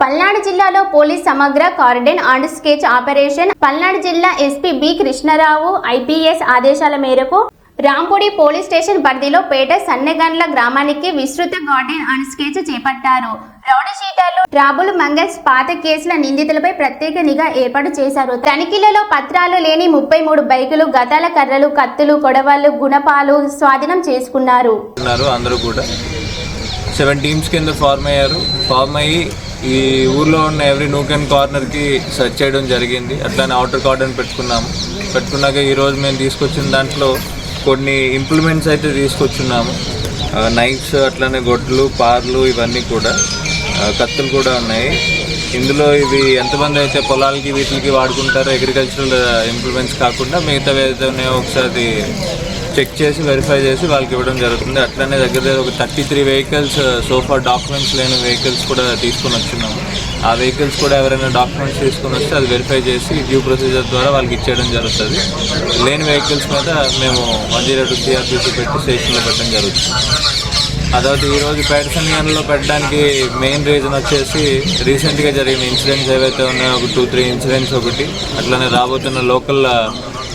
పల్నాడు జిల్లాలో పోలీస్ సమగ్ర cordon and sketch operation. Palnadu జిల్లా ఎస్పీ బి కృష్ణరావు ఐపీఎస్ ఆదేశాల మేరకు రాంపూడి పోలీస్ స్టేషన్ పరిధిలో పేట సన్నెగండ్ల గ్రామానికి విస్తృత గార్డెన్ అండ్ స్కెచ్ చేపట్టారు. రౌడీ షీటర్లు ట్రాబుల్ మంగల్స్ పాత కేసుల నిందితులపై ప్రత్యేక నిఘా ఏర్పాటు చేశారు. తనిఖీలలో పత్రాలు లేని ముప్పై మూడు బైకులు గతాల కర్రలు కత్తులు కొడవలు గుణపాలు స్వాధీనం చేసుకున్నారు. అందరూ కూడా. సెవెన్ టీమ్స్ కింద ఫార్మ్ అయ్యారు. ఫార్మ్ అయ్యి ఈ ఊర్లో ఉన్న ఎవ్రీ నూక్ అండ్ కార్నర్కి సెర్చ్ చేయడం జరిగింది. అట్లానే అవుటర్ కార్డన్ పెట్టుకున్నాము. పెట్టుకున్నాక ఈరోజు మేము తీసుకొచ్చిన దాంట్లో కొన్ని ఇంప్లిమెంట్స్ అయితే తీసుకొచ్చున్నాము. నైఫ్స్ అట్లానే గొడ్లు పార్లు ఇవన్నీ కూడా కత్తులు కూడా ఉన్నాయి. ఇందులో ఇవి ఎంతమంది అయితే పొలాలకి వీటికి వాడుకుంటారో అగ్రికల్చరల్ ఇంప్లిమెంట్స్ కాకుండా మిగతా ఏదైతే ఉన్నాయో ఒకసారి చెక్ చేసి వెరిఫై చేసి వాళ్ళకి ఇవ్వడం జరుగుతుంది. అట్లనే దగ్గర దగ్గర ఒక థర్టీ త్రీ వెహికల్స్ uh, సోఫా డాక్యుమెంట్స్ లేని వెహికల్స్ కూడా తీసుకొని వచ్చినాము ఆ వెహికల్స్ కూడా ఎవరైనా డాక్యుమెంట్స్ తీసుకొని వస్తే అది వెరిఫై చేసి డ్యూ ప్రొసీజర్ ద్వారా వాళ్ళకి ఇచ్చేయడం జరుగుతుంది. లేని వెహికల్స్ మీద మేము మంజీరెడ్డి జీరో సిఆర్పిసి పెట్టి స్టేషన్లో పెట్టడం జరుగుతుంది. తర్వాత ఈరోజు పేటసన్యాన్లో పెట్టడానికి మెయిన్ రీజన్ వచ్చేసి రీసెంట్గా జరిగిన ఇన్సిడెంట్స్ ఏవైతే ఉన్నాయో ఒక టూ త్రీ ఇన్సిడెంట్స్ ఒకటి అట్లనే రాబోతున్న లోకల్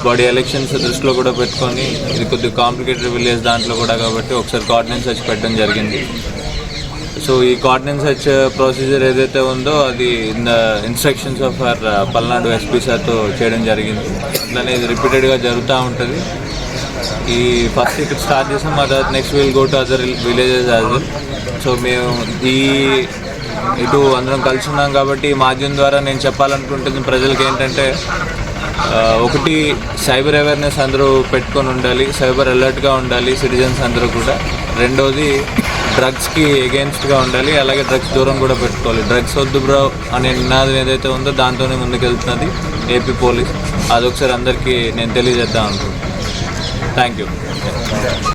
బాడీ ఎలక్షన్స్ దృష్టిలో కూడా పెట్టుకొని ఇది కొద్దిగా కాంప్లికేటెడ్ విలేజ్ దాంట్లో కూడా కాబట్టి ఒకసారి కోఆర్డినేట్ సెర్చ్ పెట్టడం జరిగింది. సో ఈ కోఆర్డినేట్ సెర్చ్ ప్రొసీజర్ ఏదైతే ఉందో అది in the instructions of our Palnadu SP సార్తో చేయడం జరిగింది. అట్లానే ఇది రిపీటెడ్గా జరుగుతూ ఉంటుంది. ఈ ఫస్ట్ ఇక్కడ స్టార్ట్ చేసాం ఆ తర్వాత next will go to other villages as well so మేము ఈ ఇటు అందరం కలిసి ఉన్నాం కాబట్టి ఈ మాధ్యమం ద్వారా నేను చెప్పాలనుకుంటుంది ప్రజలకి ఏంటంటే ఒకటి సైబర్ అవేర్నెస్ అందరూ పెట్టుకొని ఉండాలి సైబర్ అలర్ట్గా ఉండాలి సిటిజన్స్ అందరూ కూడా. రెండోది డ్రగ్స్కి ఎగెన్స్ట్గా ఉండాలి అలాగే డ్రగ్స్ దూరం కూడా పెట్టుకోవాలి. డ్రగ్స్ వద్దు బ్రో అనే నినాదం ఏదైతే ఉందో దాంతోనే ముందుకెళ్తున్నది ఏపీ పోలీస్. అదొకసారి అందరికీ నేను తెలియజేద్దాం అనుకుంటున్నాను. Thank you.